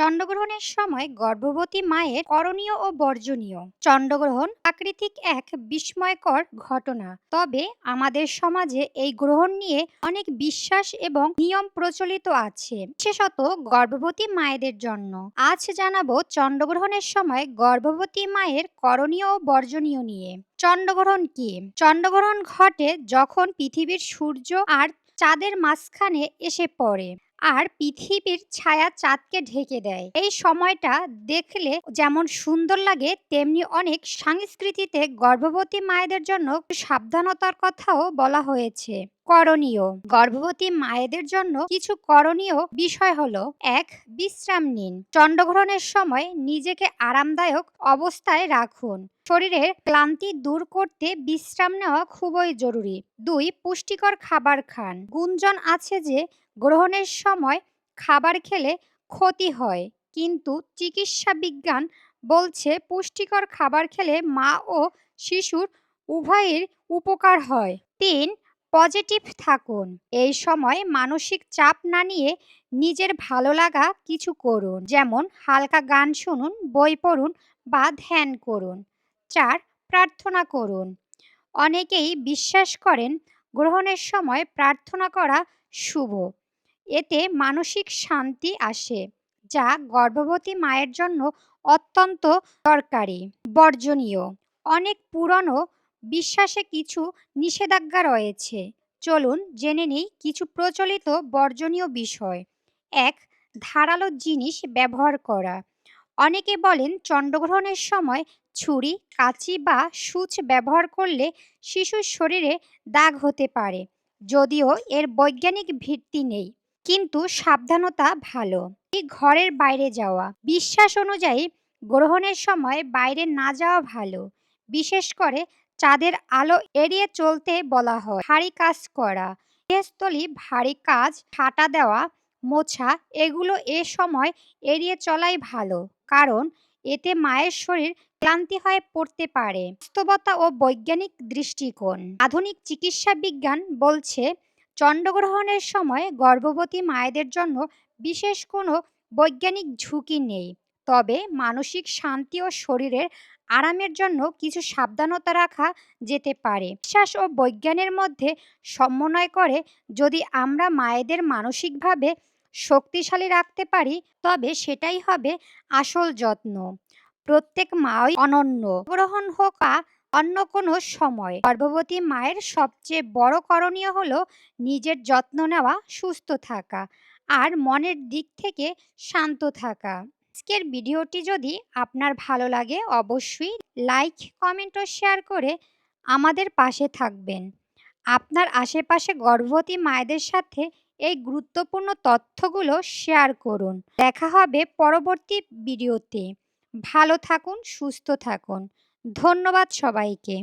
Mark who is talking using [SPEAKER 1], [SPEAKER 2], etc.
[SPEAKER 1] চন্দ্রগ্রহণের সময় গর্ভবতী মায়ের করণীয় ও বর্জনীয়। চন্দ্রগ্রহণ প্রাকৃতিক এক বিস্ময়কর ঘটনা। তবে আমাদের সমাজে এই গ্রহণ নিয়ে অনেক বিশ্বাস এবং নিয়ম প্রচলিত আছে, বিশেষত গর্ভবতী মায়েদের জন্য। আজ জানাব চন্দ্রগ্রহণের সময় গর্ভবতী মায়ের করণীয় ও বর্জনীয় নিয়ে। চন্দ্রগ্রহণ কি? চন্দ্রগ্রহণ ঘটে যখন পৃথিবীর সূর্য আর চাঁদের মাঝখানে এসে পড়ে। আর পৃথিবীর ছায়া চাঁদকে ঢেকে দেয়। এই সময়টা দেখলে যেমন সুন্দর লাগে, তেমনি অনেক সংস্কৃতিতে গর্ভবতী মায়েদের জন্য সাবধানতার কথাও বলা হয়েছে। করণীয়। গর্ভবতী মায়েদের জন্য কিছু করণীয় বিষয় হলো, এক, বিশ্রাম নিন। চন্দ্রগ্রহণের সময় নিজেকে আরামদায়ক অবস্থায় রাখুন। শরীরের ক্লান্তি দূর করতে বিশ্রাম নেওয়া খুবই জরুরি। দুই, পুষ্টিকর খাবার খান। গুঞ্জন আছে যে, গ্রহণের সময় খাবার খেলে ক্ষতি হয়। কিন্তু চিকিৎসা বিজ্ঞান বলছে, পুষ্টিকর খাবার খেলে মা ও শিশুর উভয়ের উপকার হয়। তিন পজিটিভ থাকুন। এই সময় মানসিক চাপ না নিয়ে নিজের ভালো লাগা কিছু করুন। যেমন হালকা গান শুনুন, বই পড়ুন বা ধ্যান করুন। চার, প্রার্থনা করুন। অনেকেই বিশ্বাস করেন গ্রহণের সময় প্রার্থনা করা শুভ। এতে মানসিক শান্তি আসে, যা গর্ভবতী মায়ের জন্য অত্যন্ত দরকারি, বর্জনীয়। অনেক পুরনো বিশ্বাসে কিছু নিষেধাজ্ঞা রয়েছে। চলুন জেনে নিই কিছু প্রচলিত বর্জনীয় বিষয়। এক, ধারালো জিনিস ব্যবহার করা। অনেকে বলেন চন্দ্রগ্রহণের সময় ছুরি, কাঁচি বা সূচ ব্যবহার করলে শিশুর শরীরে দাগ হতে পারে, যদিও এর বৈজ্ঞানিক ভিত্তি নেই। কিন্তু সাবধানতা ভালো। ঘরের বাইরে যাওয়া। বিশ্বাস অনুযায়ী গ্রহণের সময় বাইরে না যাওয়া ভালো। বিশেষ করে চাঁদের আলো এড়িয়ে চলতে বলা হয়। ভারী কাজ করা। গৃহস্থলী ভারী কাজ ঠাটা দেওয়া, মোছা, এগুলো এ সময় এড়িয়ে চলাই ভালো। কারণ এতে মায়ের শরীর ক্লান্তি হয়ে পড়তে পারে। বাস্তবতা ও বৈজ্ঞানিক দৃষ্টিকোণ। আধুনিক চিকিৎসা বিজ্ঞান বলছে, চন্দ্রগ্রহণের সময় গর্ভবতী মায়েদের জন্য বিশেষ কোনো বৈজ্ঞানিক ঝুঁকি নেই। তবে মানসিক শান্তি ও শরীরের আরামের জন্য কিছু সাবধানতা রাখা যেতে পারে। বিশ্বাস ও বৈজ্ঞানের মধ্যে সমন্বয় করে যদি আমরা মায়েদের মানসিকভাবে শক্তিশালী রাখতে পারি, তবে সেটাই হবে আসল যত্ন। প্রত্যেক মাই অনন্য, গ্রহণ হোক অন্য কোনো সময়। গর্ভবতী মায়ের সবচেয়ে বড় করণীয় হলো নিজের যত্ন নেওয়া, সুস্থ থাকা আর মনের দিক থেকে শান্ত থাকা। আজকের ভিডিওটি যদি আপনার ভালো লাগে, অবশ্যই লাইক কমেন্ট ও শেয়ার করে আমাদের পাশে থাকবেন। আপনার আশেপাশে গর্ভবতী মায়েদের সাথে এই গুরুত্বপূর্ণ তথ্যগুলো শেয়ার করুন। দেখা হবে পরবর্তী ভিডিওতে। ভালো থাকুন, সুস্থ থাকুন। ধন্যবাদ সবাইকে।